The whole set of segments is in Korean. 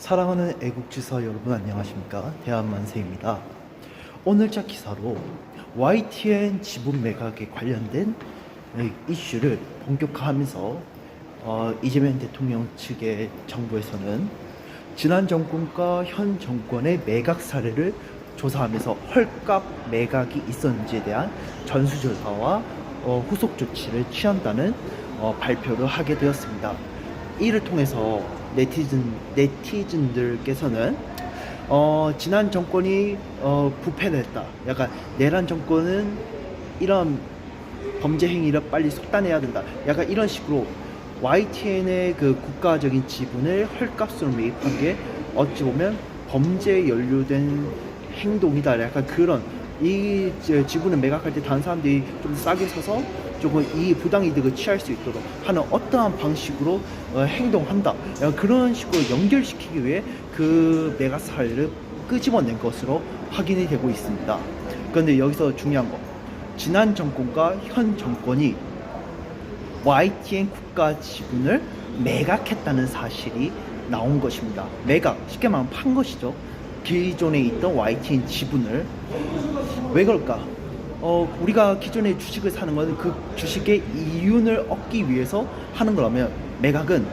사랑하는 애국지사 여러분 안녕하십니까 대한만세입니다 오늘자 기사로 YTN 지분 매각에 관련된 이슈를 본격화하면서 어, 이재명 대통령 측의 정부에서는 지난 정권과 현 정권의 매각 사례를 조사하면서 헐값 매각이 있었는지에 대한 전수조사와 어, 후속 조치를 취한다는 어, 발표를 하게 되었습니다. 이를 통해서 네티즌 네티즌들께서는 어, 지난 정권이 어, 부패를 했다. 약간 내란 정권은 이런 범죄 행위를 빨리 속단해야 된다. 약간 이런 식으로 YTN의 그 국가적인 지분을 헐값으로 매입한 게 어찌 보면 범죄에 연루된 행동이다. 약간 그런 이 지- 지분을 매각할 때 다른 사람들이 좀 싸게 사서 조금 이 부당 이득을 취할 수 있도록 하는 어떠한 방식으로 어, 행동한다. 약간 그런 식으로 연결시키기 위해 그 매각 사례를 끄집어낸 것으로 확인이 되고 있습니다. 그런데 여기서 중요한 거. 지난 정권과 현 정권이 YTN 국가 지분을 매각했다는 사실이 나온 것입니다. 매각, 쉽게 말하면 판 것이죠. 기존에 있던 YTN 지분을. 왜 그럴까? 어, 우리가 기존에 주식을 사는 것은 그 주식의 이윤을 얻기 위해서 하는 거라면 매각은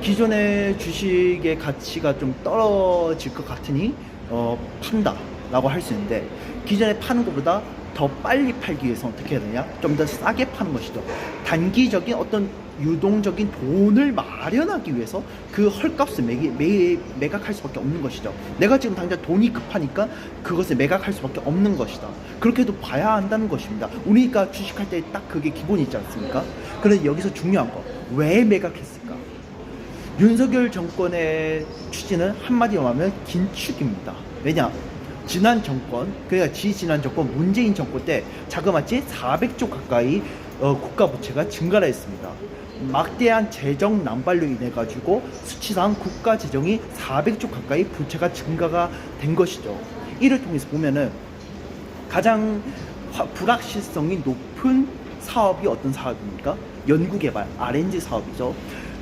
기존의 주식의 가치가 좀 떨어질 것 같으니 어, 판다라고 할 수 있는데 기존에 파는 것보다 더 빨리 팔기 위해서 어떻게 해야 되냐? 좀 더 싸게 파는 것이죠. 단기적인 어떤 유동적인 돈을 마련하기 위해서 그 헐값을 매, 매, 매각할 수밖에 없는 것이죠. 내가 지금 당장 돈이 급하니까 그것을 매각할 수밖에 없는 것이다. 그렇게도 봐야 한다는 것입니다. 우리가 주식할 때 딱 그게 기본이 있지 않습니까? 그런데 여기서 중요한 거, 왜 매각했을까? 윤석열 정권의 취지는 한마디로 말하면 긴축입니다. 왜냐? 지난 정권, 그러니까 지지난 정권 문재인 정권 때 자그마치 400조 가까이 어, 국가 부채가 증가를 했습니다. 막대한 재정 난발로 인해 가지고 수치상 국가 재정이 400조 가까이 부채가 증가가 된 것이죠. 이를 통해서 보면은 가장 화- 불확실성이 높은 사업이 어떤 사업입니까? 연구개발 R&D 사업이죠.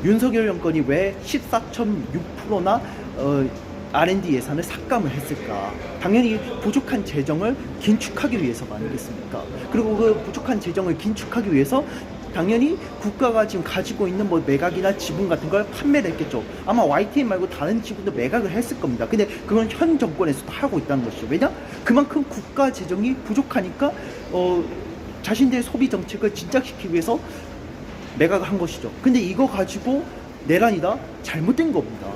윤석열 정권이 왜 14.6%나 어, R&D 예산을 삭감을 했을까? 당연히 부족한 재정을 긴축하기 위해서가 아니겠습니까? 그리고 그 부족한 재정을 긴축하기 위해서 당연히 국가가 지금 가지고 있는 뭐 매각이나 지분 같은 걸 판매를 했겠죠. 아마 YTN 말고 다른 지분도 매각을 했을 겁니다. 근데 그건 현 정권에서도 하고 있다는 것이죠. 왜냐? 그만큼 국가 재정이 부족하니까 어, 자신들의 소비 정책을 진작시키기 위해서 매각을 한 것이죠. 근데 이거 가지고 내란이다? 잘못된 겁니다.